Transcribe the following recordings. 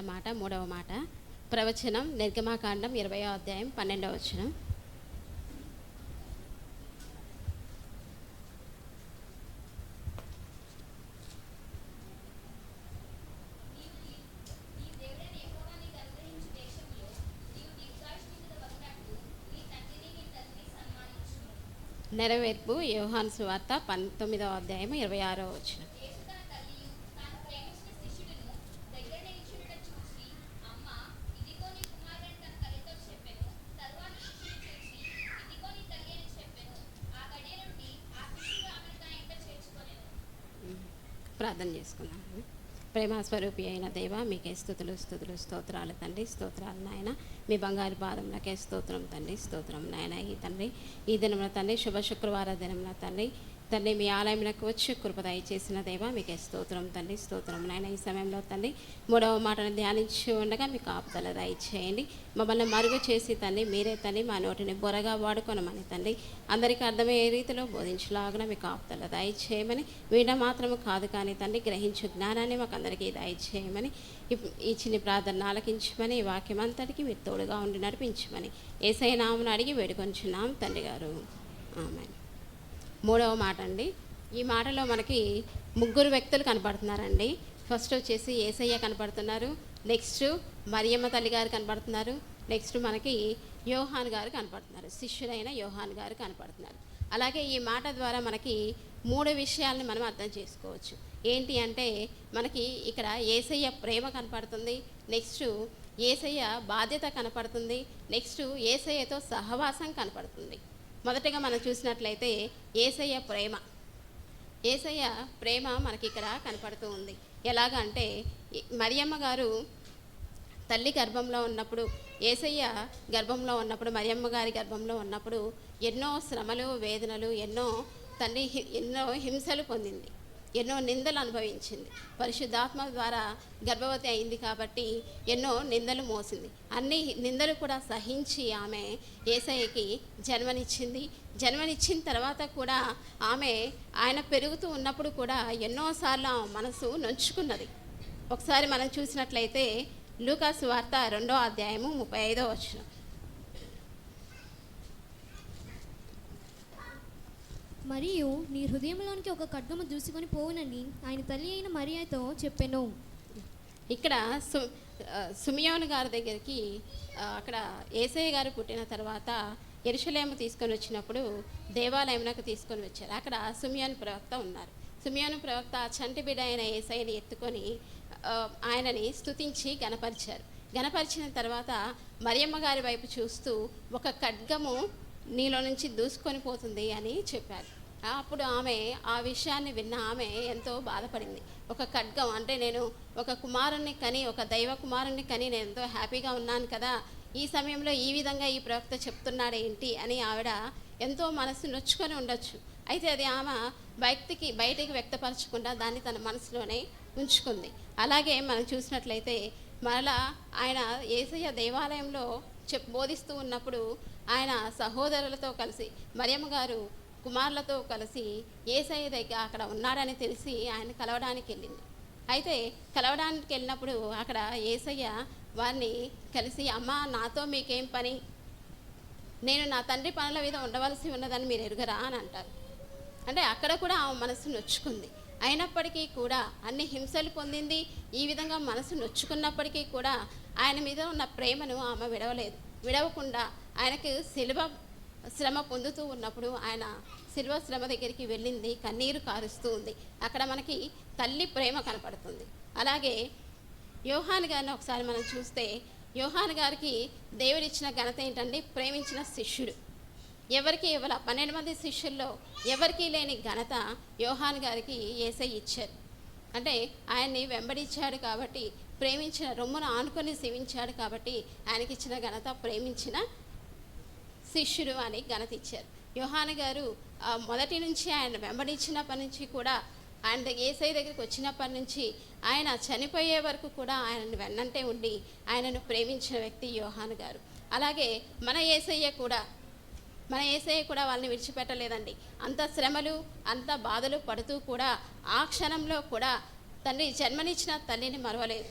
మాట మూడవ మాట. ప్రవచనం నిర్గమాకాండం ఇరవై అధ్యాయం పన్నెండవ వచనం. నెరవేర్పు యోహాన్ సువార్త పంతొమ్మిదవ అధ్యాయం ఇరవై ఆరో వచనం. ప్రార్థన చేసుకున్నాను ప్రేమ స్వరూపి అయిన దేవ మీకే స్థుతులు స్థుతులు స్తోత్రాలు తండ్రి స్తోత్రాలు నాయన. మీ బంగారు పాదములకే స్తోత్రం తండ్రి స్తోత్రం నాయన. ఈ తండ్రి ఈ దినమున తండ్రి శుభ శుక్రవార దినమున తండ్రి తండ్రి మీ ఆలయంలోకి వచ్చి కృప చేసిన దేవ మీకే స్తోత్రం తండ్రి స్తోత్రం నాయన ఈ సమయంలో తండ్రి. మూడవ మాటను ధ్యానించి ఉండగా మీకు ఆపుదల దయచేయండి. మమ్మల్ని మరుగు చేసి తండ్రి మీరే తండ్రి మా నోటిని బొరగా వాడుకొనమని తండ్రి. అందరికీ అర్థమయ్యే రీతిలో బోధించలాగా మీకు ఆపుదల దయచేయమని వీడ మాత్రము కాదు కానీ తండ్రి గ్రహించు జ్ఞానాన్ని మాకు అందరికీ దయచేయమని ఇప్- ఈ చిన్ని ప్రార్థన ఆలకించమని వాక్యం అంతటికి మీరు తోడుగా ఉండి నడిపించమని ఏసై నామను అడిగి వేడుకొంచున్నాం తండ్రి గారు. ఆమె మూడవ మాట అండి ఈ మాటలో మనకి ముగ్గురు వ్యక్తులు కనపడుతున్నారండి. ఫస్ట్ వచ్చేసి ఏసయ్య కనపడుతున్నారు. నెక్స్ట్ మరియమ్మ తల్లి గారు కనపడుతున్నారు. నెక్స్ట్ మనకి యోహాన్ గారు కనపడుతున్నారు. శిష్యులైన యోహాన్ గారు కనపడుతున్నారు. అలాగే ఈ మాట ద్వారా మనకి మూడు విషయాల్ని మనం అర్థం చేసుకోవచ్చు. ఏంటి అంటే మనకి ఇక్కడ ఏసయ్య ప్రేమ కనపడుతుంది. నెక్స్ట్ ఏసయ్య బాధ్యత కనపడుతుంది. నెక్స్ట్ ఏసయ్యతో సహవాసం కనపడుతుంది. మొదటగా మనం చూసినట్లయితే ఏసయ్య ప్రేమ. ఏసయ్య ప్రేమ మనకి ఇక్కడ కనపడుతూ ఉంది. ఎలాగ అంటే మరియమ్మ గారు తల్లి గర్భంలో ఉన్నప్పుడు ఏసయ్య గర్భంలో ఉన్నప్పుడు మరియమ్మ గారి గర్భంలో ఉన్నప్పుడు ఎన్నో శ్రమలు వేదనలు ఎన్నో తల్లి హి- ఎన్నో హింసలు పొందింది. ఎన్నో నిందలు అనుభవించింది. పరిశుద్ధాత్మ ద్వారా గర్భవతి అయింది కాబట్టి ఎన్నో నిందలు మోసింది. అన్ని నిందలు కూడా సహించి ఆమె ఏసఐకి జన్మనిచ్చింది. జన్మనిచ్చిన తర్వాత కూడా ఆమె ఆయన పెరుగుతూ ఉన్నప్పుడు కూడా ఎన్నోసార్లు ఆమె మనసు నొంచుకున్నది. ఒకసారి మనం చూసినట్లయితే లూకాసు వార్త రెండో అధ్యాయము ముప్పై ఐదో వచ్చినాం మరియు నీ హృదయంలోనికి ఒక ఖడ్గము దూసుకొని పోవునని ఆయన తల్లి అయిన మరియతో చెప్పాను. ఇక్కడ సు సుమియోను గారి దగ్గరికి అక్కడ ఏసయ్య గారు పుట్టిన తర్వాత ఎరుషలేము తీసుకొని వచ్చినప్పుడు దేవాలయంలోకి తీసుకొని వచ్చారు. అక్కడ సుమియాను ప్రవక్త ఉన్నారు. సుమియాను ప్రవక్త చంటి బిడ్డ అయిన ఏసయ్యని ఎత్తుకొని ఆయనని స్తుతించి గనపరిచారు. గనపరిచిన తర్వాత మరియమ్మ గారి వైపు చూస్తూ ఒక ఖడ్గము నీలో నుంచి దూసుకొని పోతుంది అని చెప్పారు. అప్పుడు ఆమె ఆ విషయాన్ని విన్న ఆమె ఎంతో బాధపడింది. ఒక ఖడ్గం అంటే నేను ఒక కుమారుణ్ణి కని ఒక దైవ కుమారుణ్ణి కని నేను ఎంతో హ్యాపీగా ఉన్నాను కదా. ఈ సమయంలో ఈ విధంగా ఈ ప్రవక్త చెప్తున్నాడు ఏంటి అని ఆవిడ ఎంతో మనసు నొచ్చుకొని ఉండొచ్చు. అయితే అది ఆమె బయటికి బయటికి వ్యక్తపరచకుండా దాన్ని తన మనసులోనే ఉంచుకుంది. అలాగే మనం చూసినట్లయితే మరలా ఆయన ఏసయ్య దేవాలయంలో చెప్ బోధిస్తూ ఉన్నప్పుడు ఆయన సహోదరులతో కలిసి మరియమ్మ గారు కుమారులతో కలిసి ఏసయ్య దగ్గర అక్కడ ఉన్నాడని తెలిసి ఆయన కలవడానికి వెళ్ళింది. అయితే కలవడానికి వెళ్ళినప్పుడు అక్కడ ఏసయ్య వారిని కలిసి అమ్మ నాతో మీకేం పని? నేను నా తండ్రి పనుల మీద ఉండవలసి ఉన్నదని మీరు ఎరుగరా? అని అంటారు. అంటే అక్కడ కూడా ఆమె మనసు నొచ్చుకుంది. అయినప్పటికీ కూడా అన్ని హింసలు పొందింది. ఈ విధంగా మనసు నొచ్చుకున్నప్పటికీ కూడా ఆయన మీద ఉన్న ప్రేమను ఆమె విడవలేదు. విడవకుండా ఆయనకు శిలువ శ్రమ పొందుతూ ఉన్నప్పుడు ఆయన శిలువ శ్రమ దగ్గరికి వెళ్ళింది. కన్నీరు కారుస్తూ ఉంది. అక్కడ మనకి తల్లి ప్రేమ కనపడుతుంది. అలాగే యోహాన్ గారిని ఒకసారి మనం చూస్తే యోహాన్ గారికి దేవుడిచ్చిన ఘనత ఏంటంటే ప్రేమించిన శిష్యుడు. ఎవరికి ఇవ్వాల? పన్నెండు మంది శిష్యుల్లో ఎవరికీ లేని ఘనత యోహాన్ గారికి ఏసై ఇచ్చారు. అంటే ఆయన్ని వెంబడించాడు కాబట్టి ప్రేమించిన రొమ్మును ఆనుకొని సేవించాడు కాబట్టి ఆయనకి ఇచ్చిన ఘనత ప్రేమించిన శిష్యుడు అని ఘనత ఇచ్చారు. యోహాన్ గారు మొదటి నుంచి ఆయన వెంబడించినప్పటి నుంచి కూడా ఆయన ఏసై దగ్గరికి వచ్చినప్పటి నుంచి ఆయన చనిపోయే వరకు కూడా ఆయనను వెన్నంటే ఉండి ఆయనను ప్రేమించిన వ్యక్తి యోహాన్ గారు. అలాగే మన ఏసయ్య కూడా మన ఏసయ్య కూడా వాళ్ళని విడిచిపెట్టలేదండి. అంత శ్రమలు అంత బాధలు పడుతూ కూడా ఆ క్షణంలో కూడా తండ్రి జన్మనిచ్చిన తల్లిని మరవలేదు.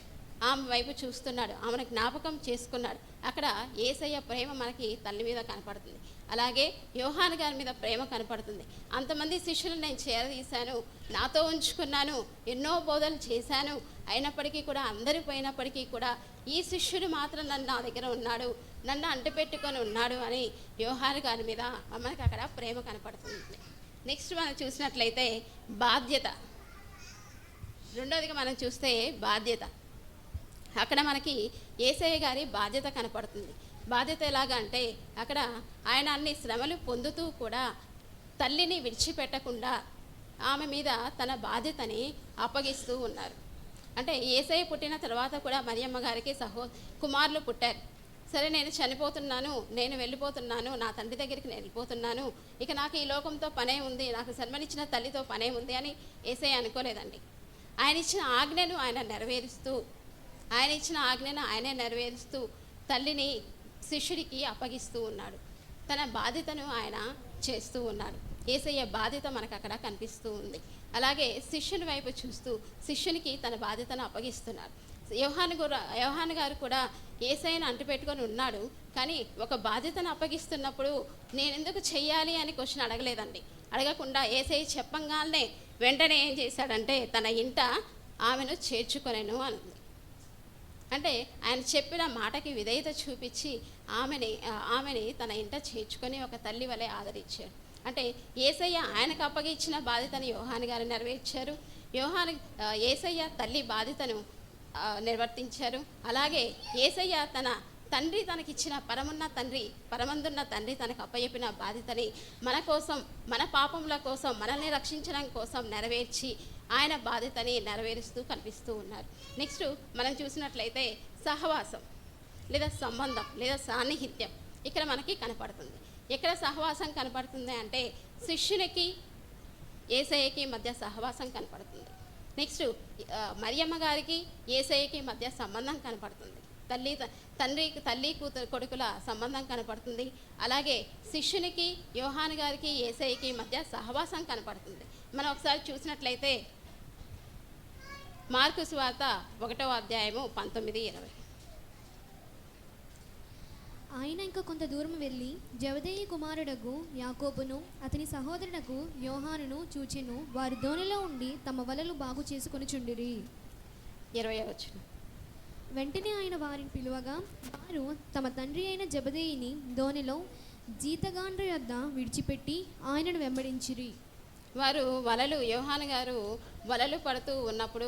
ఆమె వైపు చూస్తున్నాడు ఆమెను జ్ఞాపకం చేసుకున్నాడు. అక్కడ ఏసయ్య ప్రేమ మనకి తల్లి మీద కనపడుతుంది. అలాగే యోహాన్ గారి మీద ప్రేమ కనపడుతుంది. అంతమంది శిష్యులు నేను చేరదీశాను నాతో ఉంచుకున్నాను ఎన్నో బోధలు చేశాను. అయినప్పటికీ కూడా అందరూ పోయినప్పటికీ కూడా ఈ శిష్యుడు మాత్రం నన్ను నా దగ్గర ఉన్నాడు. నన్ను అంటిపెట్టుకొని ఉన్నాడు అని వ్యవహార గారి మీద మనకు అక్కడ ప్రేమ కనపడుతుంది. నెక్స్ట్ మనం చూసినట్లయితే బాధ్యత. రెండోదిగా మనం చూస్తే బాధ్యత. అక్కడ మనకి ఏసఐ గారి బాధ్యత కనపడుతుంది. బాధ్యత ఎలాగా అంటే అక్కడ ఆయన అన్ని శ్రమలు పొందుతూ కూడా తల్లిని విడిచిపెట్టకుండా ఆమె మీద తన బాధ్యతని అప్పగిస్తూ ఉన్నారు. అంటే ఏసఐ పుట్టిన తర్వాత కూడా మరియమ్మ గారికి సహో కుమారులు పుట్టారు. సరే నేను చనిపోతున్నాను నేను వెళ్ళిపోతున్నాను నా తండ్రి దగ్గరికి నేను వెళ్ళిపోతున్నాను ఇక నాకు ఈ లోకంతో పనే ఉంది నాకు జన్మనిచ్చిన తల్లితో పనే ఉంది అని ఏసై అనుకోలేదండి. ఆయన ఇచ్చిన ఆజ్ఞను ఆయన నెరవేరుస్తూ ఆయన ఇచ్చిన ఆజ్ఞను ఆయనే నెరవేరుస్తూ తల్లిని శిష్యుడికి అప్పగిస్తూ ఉన్నాడు. తన బాధ్యతను ఆయన చేస్తూ ఉన్నాడు ఏసయ్య బాధ్యత మనకు అక్కడ కనిపిస్తూ ఉంది. అలాగే శిష్యుని వైపు చూస్తూ శిష్యునికి తన బాధ్యతను అప్పగిస్తున్నాడు. యోహాను కూడా యోహాను గారు కూడా ఏసైని అంటిపెట్టుకొని ఉన్నాడు. కానీ ఒక బాధ్యతను అప్పగిస్తున్నప్పుడు నేను ఎందుకు చెయ్యాలి అని క్వశ్చన్ అడగలేదండి. అడగకుండా ఏసై చెప్పంగానే వెంటనే ఏం చేశాడంటే తన ఇంట ఆమెను చేర్చుకొనెను అనుంది. అంటే ఆయన చెప్పిన మాటకి విధేయత చూపించి ఆమెని ఆమెని తన ఇంట చేర్చుకొని ఒక తల్లి వలె ఆదరించాడు. అంటే ఏసయ్య ఆయనకు అప్పగించిన బాధ్యతను యోహాని గారు నెరవేర్చారు. యోహాని ఏసయ్య తల్లి బాధ్యతను నిర్వర్తించారు. అలాగే ఏసయ్య తన తండ్రి తనకిచ్చిన పరమున్న తండ్రి పరమందున్న తండ్రి తనకు అప్పచెప్పిన బాధ్యతని మన కోసం మన పాపముల కోసం మనల్ని రక్షించడం కోసం నెరవేర్చి ఆయన బాధ్యతని నెరవేరుస్తూ కనిపిస్తూ ఉన్నారు. నెక్స్ట్ మనం చూసినట్లయితే సహవాసం లేదా సంబంధం లేదా సాన్నిహిత్యం ఇక్కడ మనకి కనపడుతుంది. ఎక్కడ సహవాసం కనపడుతుంది అంటే శిష్యునికి ఏసయ్యకి మధ్య సహవాసం కనపడుతుంది. నెక్స్ట్ మరియమ్మ uh, గారికి ఏసయ్యకి మధ్య సంబంధం కనపడుతుంది. తల్లి తండ్రి తల్లి కూతురు కొడుకుల సంబంధం కనపడుతుంది. అలాగే శిష్యునికి యోహాన్ గారికి ఏసయ్యకి మధ్య సహవాసం కనపడుతుంది. మనం ఒకసారి చూసినట్లయితే మార్కు సువార్త ఒకటో అధ్యాయము పంతొమ్మిది ఇరవై. ఆయన ఇంకా కొంత దూరం వెళ్ళి జవదేయి కుమారుడగు యాకోబును అతని సహోదరుడకు యోహానును చూచెను వారు దోణిలో ఉండి తమ వలలు బాగు చేసుకొని చుండిరి. ఇరవై వచ్చిన వెంటనే ఆయన వారిని పిలువగా వారు తమ తండ్రి అయిన జబదేయిని దోణిలో జీతగాండ్ర యొద్ద విడిచిపెట్టి ఆయనను వెంబడించిరి. వారు వలలు యోహాన్ గారు వలలు పడుతూ ఉన్నప్పుడు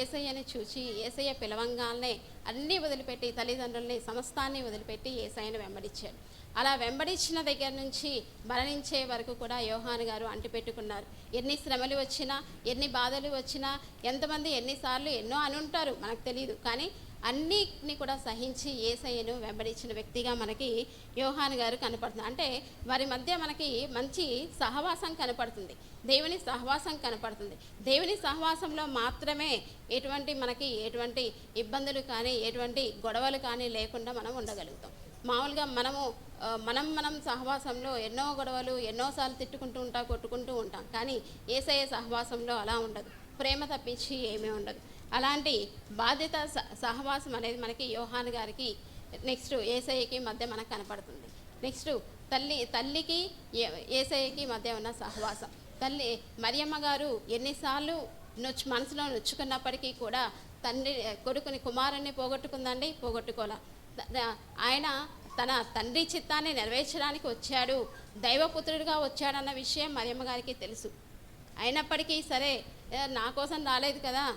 ఏసయ్యని చూచి ఏసయ్య పిలవంగానే అన్నీ వదిలిపెట్టి తల్లిదండ్రుల్ని సమస్తాన్ని వదిలిపెట్టి ఏసయ్యను వెంబడించాడు. అలా వెంబడించిన దగ్గర నుంచి మరణించే వరకు కూడా యోహాన్ గారు అంటిపెట్టుకున్నారు. ఎన్ని శ్రమలు వచ్చినా ఎన్ని బాధలు వచ్చినా ఎంతమంది ఎన్నిసార్లు ఎన్నో అని ఉంటారు మనకు తెలియదు కానీ అన్నిటిని కూడా సహించి ఏసయ్యను వెంబడించిన వ్యక్తిగా మనకి యోహాన్ గారు కనపడుతుంది అంటే వారి మధ్య మనకి మంచి సహవాసం కనపడుతుంది. దేవుని సహవాసం కనపడుతుంది. దేవుని సహవాసంలో మాత్రమే ఎటువంటి మనకి ఎటువంటి ఇబ్బందులు కానీ ఎటువంటి గొడవలు కానీ లేకుండా మనం ఉండగలుగుతాం. మామూలుగా మనము మనం మనం సహవాసంలో ఎన్నో గొడవలు ఎన్నోసార్లు తిట్టుకుంటూ ఉంటాం కొట్టుకుంటూ ఉంటాం. కానీ ఏసఐ సహవాసంలో అలా ఉండదు. ప్రేమ తప్పించి ఏమీ ఉండదు. అలాంటి బాధ్యత స- సహవాసం అనేది మనకి యోహాన్ గారికి నెక్స్ట్ ఏసయ్యకి మధ్య మనకు కనపడుతుంది. నెక్స్ట్ తల్లి తల్లికి ఏ- ఏసయ్యకి మధ్య ఉన్న సహవాసం. తల్లి మరియమ్మ గారు ఎన్నిసార్లు నొచ్చు మనసులో నొచ్చుకున్నప్పటికీ కూడా తండ్రి కొడుకుని కుమారుణ్ణి పోగొట్టుకుందండి పోగొట్టుకోలే. ఆయన తన తండ్రి చిత్తాన్ని నెరవేర్చడానికి వచ్చాడు దైవపుత్రుడిగా వచ్చాడన్న విషయం మరియమ్మ గారికి తెలుసు. అయినప్పటికీ సరే నా కోసం రాలేదు కదా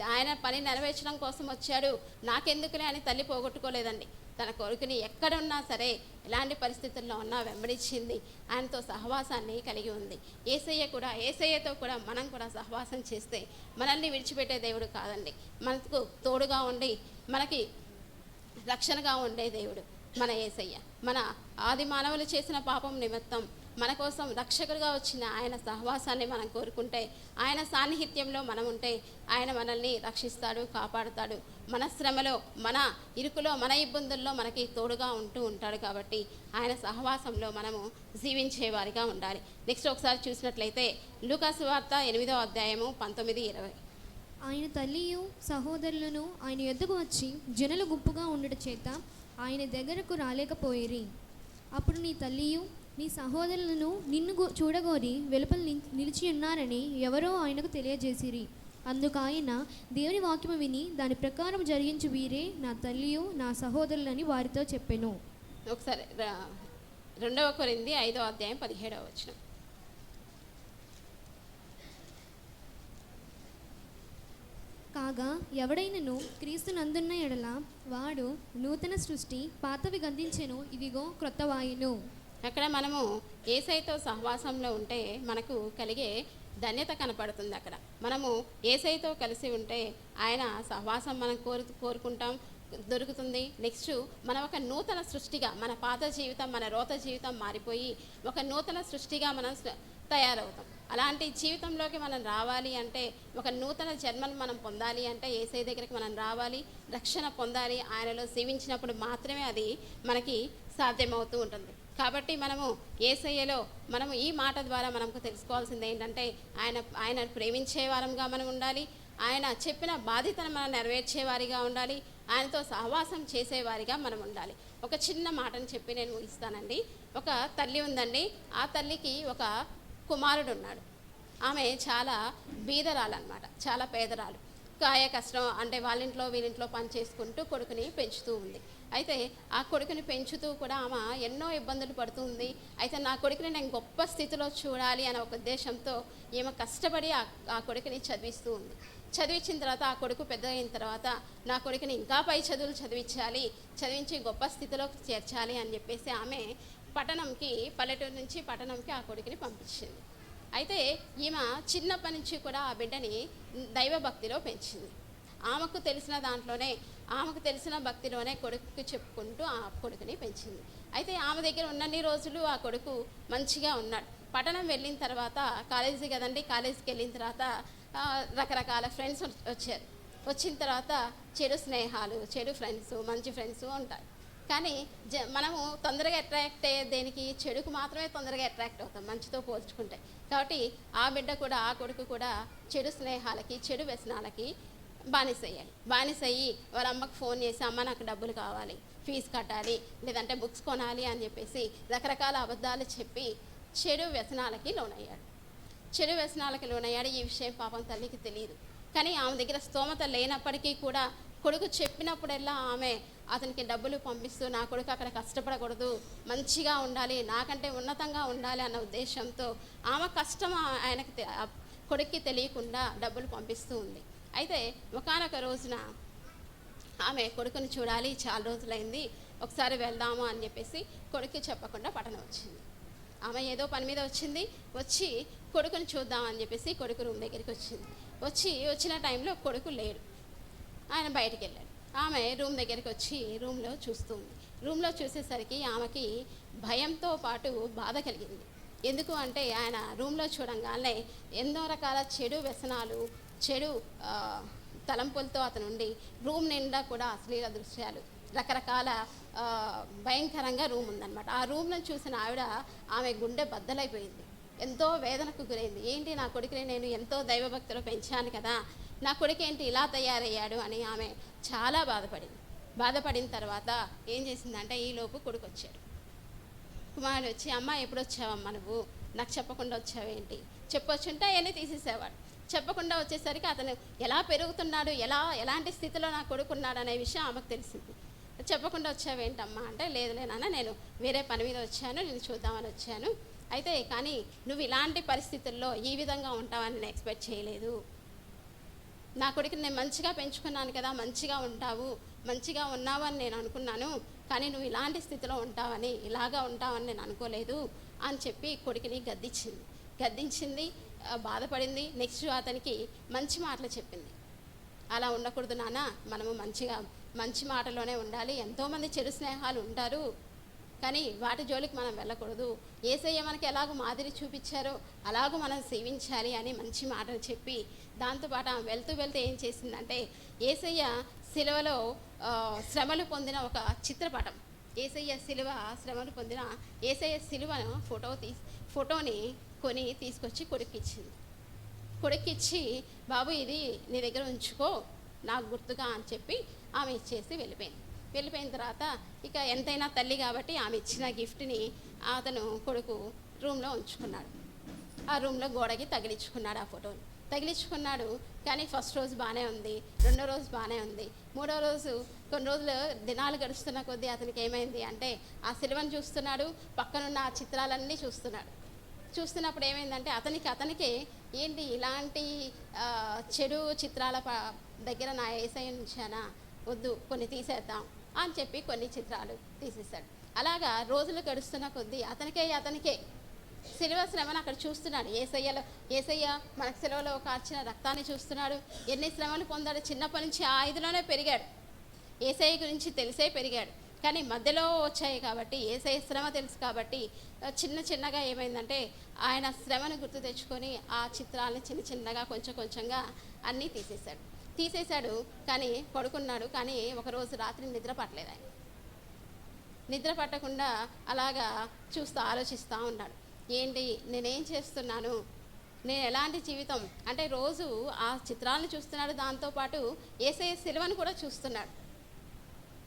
ఆయన పని నెరవేర్చడం కోసం వచ్చాడు. నాకెందుకులే అని తల్లి పోగొట్టుకోలేదండి. తన కొడుకుని ఎక్కడున్నా సరే ఎలాంటి పరిస్థితుల్లో ఉన్నా వెంబడించింది. ఆయనతో సహవాసాన్ని కలిగి ఉంది. ఏసయ్య కూడా ఏసయ్యతో కూడా మనం కూడా సహవాసం చేస్తే మనల్ని విడిచిపెట్టే దేవుడు కాదండి. మనకు తోడుగా ఉండి మనకి రక్షణగా ఉండే దేవుడు మన ఏసయ్య. మన ఆది మానవులు చేసిన పాపం నిమిత్తం మన కోసం రక్షకుడిగా వచ్చిన ఆయన సహవాసాన్ని మనం కోరుకుంటే ఆయన సాన్నిహిత్యంలో మనం ఉంటే ఆయన మనల్ని రక్షిస్తాడు కాపాడుతాడు. మన శ్రమలో మన ఇరుకులో మన ఇబ్బందుల్లో మనకి తోడుగా ఉంటూ ఉంటాడు కాబట్టి ఆయన సహవాసంలో మనము జీవించేవారిగా ఉండాలి. నెక్స్ట్ ఒకసారి చూసినట్లయితే లూకాసు వార్త ఎనిమిదో అధ్యాయము పంతొమ్మిది ఇరవై. ఆయన తల్లియు సహోదరులను ఆయన ఎద్దుకు వచ్చి జనులు గుంపుగా ఉండట చేత ఆయన దగ్గరకు రాలేకపోయిరి. అప్పుడు నీ తల్లియు నీ సహోదరులను నిన్ను చూడగోరి వెలుపల నిలిచి ఉన్నారని ఎవరో ఆయనకు తెలియజేసిరి. అందుకు ఆయన దేవుని వాక్యము విని దాని ప్రకారం జరిగించు వీరే నా తల్లియు నా సహోదరులని వారితో చెప్పెను. ఒకసారి రెండవ కొరింది ఐదో అధ్యాయం పదిహేడవ వచనం. కాగా ఎవడైనను క్రీస్తు నందున్న ఎడల వాడు నూతన సృష్టి పాతవి గందించెను ఇదిగో క్రొత్త వాయును అక్కడ మనము ఏసైతో సహవాసంలో ఉంటే మనకు కలిగే ధన్యత కనపడుతుంది అక్కడ. మనము ఏసైతో కలిసి ఉంటే ఆయన సహవాసం మనం కోరు కోరుకుంటాం దొరుకుతుంది. నెక్స్ట్ మనం ఒక నూతన సృష్టిగా మన పాత జీవితం మన రోత జీవితం మారిపోయి ఒక నూతన సృష్టిగా మనం తయారవుతాం. అలాంటి జీవితంలోకి మనం రావాలి అంటే ఒక నూతన జన్మను మనం పొందాలి అంటే ఏసై దగ్గరికి మనం రావాలి రక్షణ పొందాలి ఆయనలో జీవించినప్పుడు మాత్రమే అది మనకి సాధ్యమవుతూ ఉంటుంది. కాబట్టి మనము ఏసయ్యలో మనము ఈ మాట ద్వారా మనకు తెలుసుకోవాల్సింది ఏంటంటే ఆయన ఆయన ప్రేమించే వారంగా మనం ఉండాలి. ఆయన చెప్పిన బాధ్యతను మనం నెరవేర్చే వారిగా ఉండాలి. ఆయనతో సహవాసం చేసేవారిగా మనం ఉండాలి. ఒక చిన్న మాటను చెప్పి నేను ముగిస్తానండి. ఒక తల్లి ఉందండి. ఆ తల్లికి ఒక కుమారుడు ఉన్నాడు ఆమె చాలా బీదరాలు అనమాట చాలా పేదరాలు. కాయ కష్టం అంటే వాళ్ళ ఇంట్లో వీళ్ళింట్లో పని చేసుకుంటూ కొడుకుని పెంచుతూ ఉంది. అయితే ఆ కొడుకుని పెంచుతూ కూడా ఆమె ఎన్నో ఇబ్బందులు పడుతుంది. అయితే నా కొడుకుని నేను గొప్ప స్థితిలో చూడాలి అనే ఒక ఉద్దేశంతో ఈమె కష్టపడి ఆ కొడుకుని చదివిస్తూ ఉంది. చదివించిన తర్వాత ఆ కొడుకు పెద్ద అయిన తర్వాత నా కొడుకుని ఇంకా పై చదువులు చదివించాలి చదివించి గొప్ప స్థితిలో చేర్చాలి అని చెప్పేసి ఆమె పట్టణంకి పల్లెటూరు నుంచి పట్టణంకి ఆ కొడుకుని పంపించింది. అయితే ఈమె చిన్నప్పటి నుంచి కూడా ఆ బిడ్డని దైవభక్తిలో పెంచింది. ఆమెకు తెలిసిన దాంట్లోనే ఆమెకు తెలిసిన భక్తిలోనే కొడుకుకి చెప్పుకుంటూ ఆ కొడుకుని పెంచింది. అయితే ఆమె దగ్గర ఉన్నన్ని రోజులు ఆ కొడుకు మంచిగా ఉన్నాడు. పట్టణం వెళ్ళిన తర్వాత కాలేజీ కదండి కాలేజీకి వెళ్ళిన తర్వాత రకరకాల ఫ్రెండ్స్ వచ్చారు. వచ్చిన తర్వాత చెడు స్నేహాలు చెడు ఫ్రెండ్స్ మంచి ఫ్రెండ్స్ ఉంటారు. కానీ జ మనము తొందరగా అట్రాక్ట్ అయ్యే దేనికి? చెడుకు మాత్రమే తొందరగా అట్రాక్ట్ అవుతాం మంచితో పోల్చుకుంటే. కాబట్టి ఆ బిడ్డ కూడా ఆ కొడుకు కూడా చెడు స్నేహాలకి చెడు వ్యసనాలకి బానిస అయ్యాలి బానిస అయ్యి వాళ్ళ అమ్మకు ఫోన్ చేసి అమ్మ నాకు డబ్బులు కావాలి ఫీజు కట్టాలి లేదంటే బుక్స్ కొనాలి అని చెప్పేసి రకరకాల అబద్ధాలు చెప్పి చెడు వ్యసనాలకి లోనయ్యాడు. చెడు వ్యసనాలకి లోనయ్యాడు. ఈ విషయం పాపం తల్లికి తెలియదు కానీ ఆమె దగ్గర స్తోమత లేనప్పటికీ కూడా కొడుకు చెప్పినప్పుడల్లా ఆమె అతనికి డబ్బులు పంపిస్తూ నా కొడుకు అక్కడ కష్టపడకూడదు మంచిగా ఉండాలి నాకంటే ఉన్నతంగా ఉండాలి అన్న ఉద్దేశంతో ఆమె కష్టం ఆ- ఆయనకు కొడుక్కి తెలియకుండా డబ్బులు పంపిస్తూ ఉంది. అయితే ఒకానొక రోజున ఆమె కొడుకుని చూడాలి చాలా రోజులైంది ఒకసారి వెళ్దాము అని చెప్పేసి కొడుకు చెప్పకుండా పట్టణం వచ్చింది. ఆమె ఏదో పని మీద వచ్చింది వచ్చి కొడుకుని చూద్దాం అని చెప్పేసి కొడుకు రూమ్ దగ్గరికి వచ్చింది. వచ్చి వచ్చిన టైంలో కొడుకు లేడు. ఆయన బయటికి వెళ్ళాడు. ఆమె రూమ్ దగ్గరికి వచ్చి రూమ్లో చూస్తుంది రూమ్లో చూసేసరికి ఆమెకి భయంతో పాటు బాధ కలిగింది. ఎందుకు అంటే ఆయన రూమ్లో చూడంగానే ఎన్నో రకాల చెడు వ్యసనాలు చెడు తలంపులతో అతను ఉండి రూమ్ నిండా కూడా అశ్లీల దృశ్యాలు రకరకాల భయంకరంగా రూమ్ ఉందన్నమాట. ఆ రూమ్ను చూసిన ఆవిడ ఆమె గుండె బద్దలైపోయింది. ఎంతో వేదనకు గురైంది. ఏంటి నా కొడుకుని నేను ఎంతో దైవభక్తులు పెంచాను కదా నా కొడుకు ఏంటి ఇలా తయారయ్యాడు? అని ఆమె చాలా బాధపడింది. బాధపడిన తర్వాత ఏం చేసిందంటే ఈలోపు కొడుకు వచ్చాడు కుమారుడు వచ్చి అమ్మ ఎప్పుడు వచ్చావమ్మా నువ్వు? నాకు చెప్పకుండా వచ్చావేంటి? చెప్పొచ్చుంటే అవన్నీ తీసేసేవాడు. చెప్పకుండా వచ్చేసరికి అతను ఎలా పెరుగుతున్నాడు ఎలా ఎలాంటి స్థితిలో నా కొడుకున్నాడు అనే విషయం ఆమెకు తెలిసింది. చెప్పకుండా వచ్చావేంటమ్మా అంటే లేదు నాన్న నేను వేరే పని మీద వచ్చాను నేను చూద్దామని వచ్చాను. అయితే కానీ నువ్వు ఇలాంటి పరిస్థితుల్లో ఈ విధంగా ఉంటావని నేను ఎక్స్పెక్ట్ చేయలేదు. నా కొడుకుని నేను మంచిగా పెంచుకున్నాను కదా మంచిగా ఉంటావు మంచిగా ఉన్నావు అని నేను అనుకున్నాను. కానీ నువ్వు ఇలాంటి స్థితిలో ఉంటావని ఇలాగా ఉంటావని నేను అనుకోలేదు అని చెప్పి కొడుకుని గద్దించింది. గద్దించింది బాధపడింది. నెక్స్ట్ అతనికి మంచి మాటలు చెప్పింది. అలా ఉండకూడదు నాన్న మనము మంచిగా మంచి మాటలోనే ఉండాలి. ఎంతోమంది చెడు స్నేహాలు ఉంటారు కానీ వాటి జోలికి మనం వెళ్ళకూడదు. ఏసయ్య మనకి ఎలాగో మాదిరి చూపించారో అలాగూ మనం సేవించాలి అని మంచి మాటలు చెప్పి దాంతోపాటు ఆమె వెళ్తూ వెళ్తూ ఏం చేసిందంటే ఏసయ్య శిలువలో శ్రమలు పొందిన ఒక చిత్రపటం. ఏసయ్య శిలువ శ్రమలు పొందిన ఏసయ్య శిలువను ఫోటో తీ ఫోటోని కొని తీసుకొచ్చి కొడుకిచ్చింది. కొడుకిచ్చి బాబు ఇది నీ దగ్గర ఉంచుకో నాకు గుర్తుగా అని చెప్పి ఆమె ఇచ్చేసి వెళ్ళిపోయింది. వెళ్ళిపోయిన తర్వాత ఇక ఎంతైనా తల్లి కాబట్టి ఆమె ఇచ్చిన గిఫ్ట్ని అతను కొడుకు రూమ్లో ఉంచుకున్నాడు. ఆ రూమ్లో గోడకి తగిలించుకున్నాడు ఆ ఫోటోని. తగిలించుకున్నాడు కానీ ఫస్ట్ రోజు బాగానే ఉంది రెండో రోజు బాగానే ఉంది. మూడో రోజు కొన్ని రోజులు దినాలు గడుస్తున్న కొద్దీ అతనికి ఏమైంది అంటే ఆ సిలువను చూస్తున్నాడు పక్కనున్న ఆ చిత్రాలన్నీ చూస్తున్నాడు. చూస్తున్నప్పుడు ఏమైందంటే అతనికి అతనికే ఏంటి ఇలాంటి చెడు చిత్రాల ప- దగ్గర నా ఏసై ఉంచానా? వద్దు కొన్ని తీసేద్దాం అని చెప్పి కొన్ని చిత్రాలు తీసేశాడు. అలాగా రోజులు గడుస్తున్న కొద్దీ అతనికే అతనికే సిలువ శ్రమను అక్కడ చూస్తున్నాడు. ఏసయ్యలో ఏసయ్య మనకు సెలవులో కార్చిన రక్తాన్ని చూస్తున్నాడు. ఎన్ని శ్రమలు పొందాడు? చిన్నప్పటి నుంచి ఆ ఐదులోనే పెరిగాడు. ఏసయ్య గురించి తెలిసే పెరిగాడు. కానీ మధ్యలో వచ్చాయి కాబట్టి ఏసఐ శ్రమ తెలుసు కాబట్టి చిన్న చిన్నగా ఏమైందంటే ఆయన శ్రమను గుర్తు తెచ్చుకొని ఆ చిత్రాలని చిన్న చిన్నగా కొంచెం కొంచెంగా అన్నీ తీసేశాడు. తీసేశాడు కానీ పడుకున్నాడు కానీ ఒకరోజు రాత్రి నిద్ర పట్టలేదు ఆయన. నిద్ర పట్టకుండా అలాగా చూస్తూ ఆలోచిస్తూ ఉన్నాడు. ఏంటి నేనేం చేస్తున్నాను? నేను ఎలాంటి జీవితం? అంటే రోజు ఆ చిత్రాలను చూస్తున్నాడు దాంతోపాటు ఏసఐ సిలువను కూడా చూస్తున్నాడు.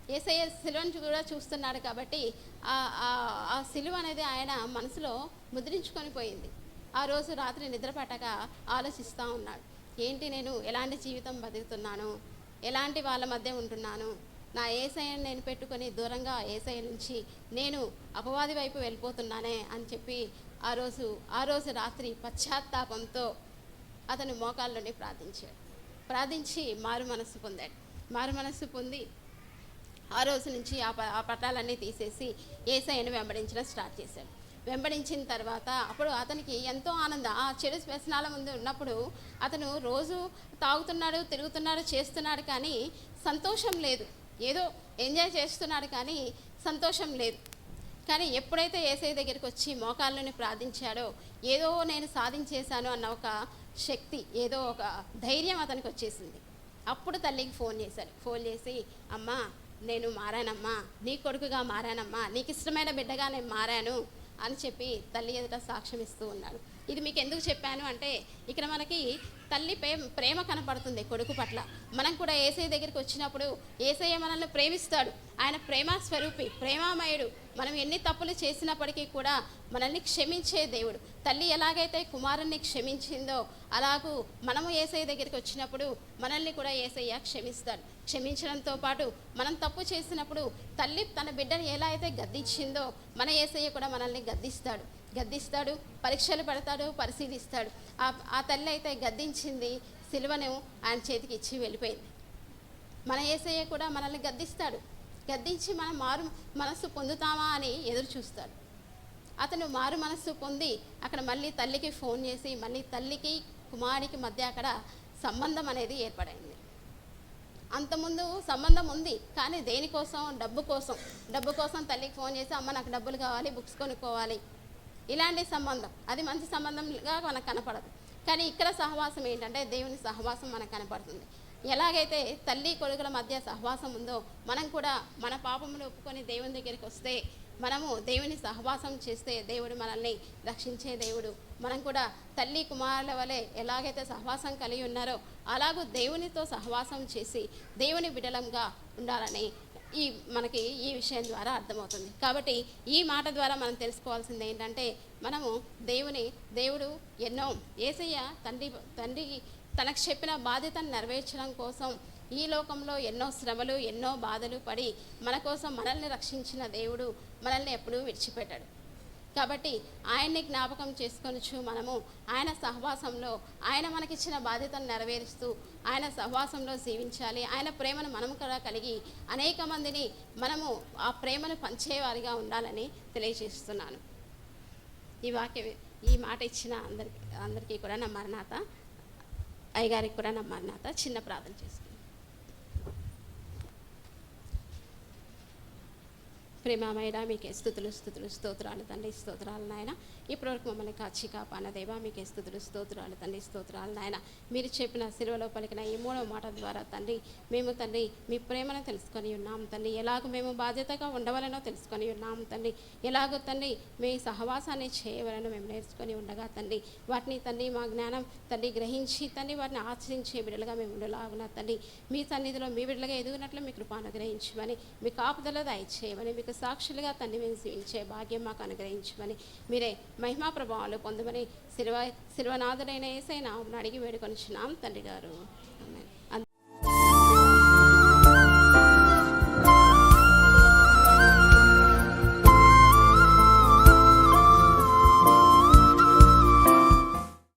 ఏసయ్య శిలువను కూడా చూస్తున్నాడు కాబట్టి ఆ ఆ- అనేది ఆయన మనసులో ముద్రించుకొని పోయింది. ఆ రోజు రాత్రి నిద్రపట్టక ఆలోచిస్తూ ఉన్నాడు. ఏంటి నేను ఎలాంటి జీవితం బతుకుతున్నాను? ఎలాంటి వాళ్ళ మధ్య ఉంటున్నాను? నా ఏసయ్యను నేను పెట్టుకొని దూరంగా ఏసయ్య నుంచి నేను అపవాది వైపు వెళ్ళిపోతున్నానే అని చెప్పి ఆ రోజు ఆ రోజు రాత్రి పశ్చాత్తాపంతో అతను మోకాల్లోనే ప్రార్థించాడు. ప్రార్థించి మారు మనస్సు పొందాడు. మారు మనస్సు పొంది ఆ రోజు నుంచి ఆ ప- ఆ పటాలన్నీ తీసేసి ఏసైని వెంబడించడం స్టార్ట్ చేశాడు. వెంబడించిన తర్వాత అప్పుడు అతనికి ఎంతో ఆనందం. ఆ చెడు వ్యసనాల ముందు ఉన్నప్పుడు అతను రోజు తాగుతున్నాడు తిరుగుతున్నాడు చేస్తున్నాడు కానీ సంతోషం లేదు. ఏదో ఎంజాయ్ చేస్తున్నాడు కానీ సంతోషం లేదు. కానీ ఎప్పుడైతే ఏసై దగ్గరికి వచ్చి మోకాళ్ళని ప్రార్థించాడో ఏదో నేను సాధించేశాను అన్న ఒక శక్తి ఏదో ఒక ధైర్యం అతనికి వచ్చేసింది. అప్పుడు తల్లికి ఫోన్ చేశాడు. ఫోన్ చేసి అమ్మా నేను మారానమ్మా నీ కొడుకుగా మారానమ్మా నీకు ఇష్టమైన బిడ్డగా నేను మారాను అని చెప్పి తల్లి ఎదుట సాక్ష్యం ఇస్తూ ఉన్నాడు. ఇది మీకు ఎందుకు చెప్పాను అంటే ఇక్కడ మనకి తల్లి ప్రేమ ప్రేమ కనపడుతుంది కొడుకు పట్ల. మనం కూడా ఏసఐ దగ్గరికి వచ్చినప్పుడు ఏసయ్య మనల్ని ప్రేమిస్తాడు. ఆయన ప్రేమ స్వరూపి ప్రేమామయుడు. మనం ఎన్ని తప్పులు చేసినప్పటికీ కూడా మనల్ని క్షమించే దేవుడు. తల్లి ఎలాగైతే కుమారుణ్ణి క్షమించిందో అలాగూ మనము ఏసయ్య దగ్గరికి వచ్చినప్పుడు మనల్ని కూడా ఏసయ్య క్షమిస్తాడు. క్షమించడంతో పాటు మనం తప్పు చేసినప్పుడు తల్లి తన బిడ్డను ఎలా అయితే గద్దించిందో మన ఏసయ్య కూడా మనల్ని గద్దిస్తాడు. గద్దిస్తాడు పరీక్షలు పెడతాడు పరిశీలిస్తాడు. ఆ తల్లి అయితే గద్దించింది సిలువను ఆయన చేతికి ఇచ్చి వెళ్ళిపోయింది. మన ఏసయ్య కూడా మనల్ని గద్దిస్తాడు. గద్దించి మనం మారు మనస్సు పొందుతామా అని ఎదురు చూస్తాడు. అతను మారు మనస్సు పొంది అక్కడ మళ్ళీ తల్లికి ఫోన్ చేసి మళ్ళీ తల్లికి కుమారుడికి మధ్య అక్కడ సంబంధం అనేది ఏర్పడింది. అంతకుముందు సంబంధం ఉంది కానీ దేనికోసం? డబ్బు కోసం. డబ్బు కోసం తల్లికి ఫోన్ చేసి అమ్మ నాకు డబ్బులు కావాలి బుక్స్ కొనుక్కోవాలి. ఇలాంటి సంబంధం. అది మంచి సంబంధంగా మనకు కనపడదు. కానీ ఇక్కడ సహవాసం ఏంటంటే దేవుని సహవాసం మనకు కనపడుతుంది. ఎలాగైతే తల్లి కొడుకుల మధ్య సహవాసం ఉందో మనం కూడా మన పాపములు ఒప్పుకొని దేవుని దగ్గరికి వస్తే మనము దేవుని సహవాసం చేస్తే దేవుడు మనల్ని రక్షించే దేవుడు. మనం కూడా తల్లి కుమారుల వలె ఎలాగైతే సహవాసం కలిగి ఉన్నారో అలాగూ దేవునితో సహవాసం చేసి దేవుని బిడలంగా ఉండాలని ఈ మనకి ఈ విషయం ద్వారా అర్థమవుతుంది. కాబట్టి ఈ మాట ద్వారా మనం తెలుసుకోవాల్సింది ఏంటంటే మనము దేవుని దేవుడు ఎన్నో ఏసయ్య తండ్రి తండ్రి తనకు చెప్పిన బాధ్యతను నెరవేర్చడం కోసం ఈ లోకంలో ఎన్నో శ్రమలు ఎన్నో బాధలు పడి మన కోసం మనల్ని రక్షించిన దేవుడు మనల్ని ఎప్పుడూ విడిచిపెట్టాడు. కాబట్టి ఆయన్ని జ్ఞాపకం చేసుకొనొచ్చు మనము ఆయన సహవాసంలో ఆయన మనకిచ్చిన బాధ్యతను నెరవేరుస్తూ ఆయన సహవాసంలో జీవించాలి. ఆయన ప్రేమను మనం కూడా కలిగి అనేక మందిని మనము ఆ ప్రేమను పంచేవారిగా ఉండాలని తెలియజేస్తున్నాను. ఈ వాక్య ఈ మాట ఇచ్చిన అందరికి అందరికీ కూడా నా మరణాత అయ్యగారికి కూడా నా మరణాత చిన్న ప్రార్థన చేస్తాను. ప్రేమమైన మీకే స్థుతులు స్థుతులు స్తోత్రాలు తండ్రి స్తోత్రాలు నాయన. ఇప్పటివరకు మమ్మల్ని కాచి కాపాన దేవా మీకే స్థుతులు స్తోత్రాలు తండ్రి స్తోత్రాలు నాయన. మీరు చెప్పిన సిలువలో పలికిన ఈ మూడో మాట ద్వారా తండ్రి మేము తండ్రి మీ ప్రేమను తెలుసుకొని ఉన్నాం తండ్రి. ఎలాగో మేము బాధ్యతగా ఉండవలనో తెలుసుకొని ఉన్నాం తండ్రి. ఎలాగో తండ్రి మీ సహవాసాన్ని చేయవలనో మేము నేర్చుకొని ఉండగా తండ్రి. వాటిని తండ్రి మా జ్ఞానం తండ్రి గ్రహించి తండ్రి వాటిని ఆచరించే బిడ్డలుగా మేము ఉండలాగున తండ్రి. మీ సన్నిధిలో మీ బిడ్డలుగా ఎదుగునట్లు మీ కృపాను గ్రహించమని మీ కాపుదల దయచేయమని మీకు సాక్షులుగా తండ్రి మేము జీవించే భాగ్యం మాకు అనుగ్రహించమని మీరే మహిమా ప్రభావాలు పొందమని శిల్వ శిల్వనాథుడైన ఏసైనా అడిగి వేడుకొనిచున్నాం తండ్రి గారు.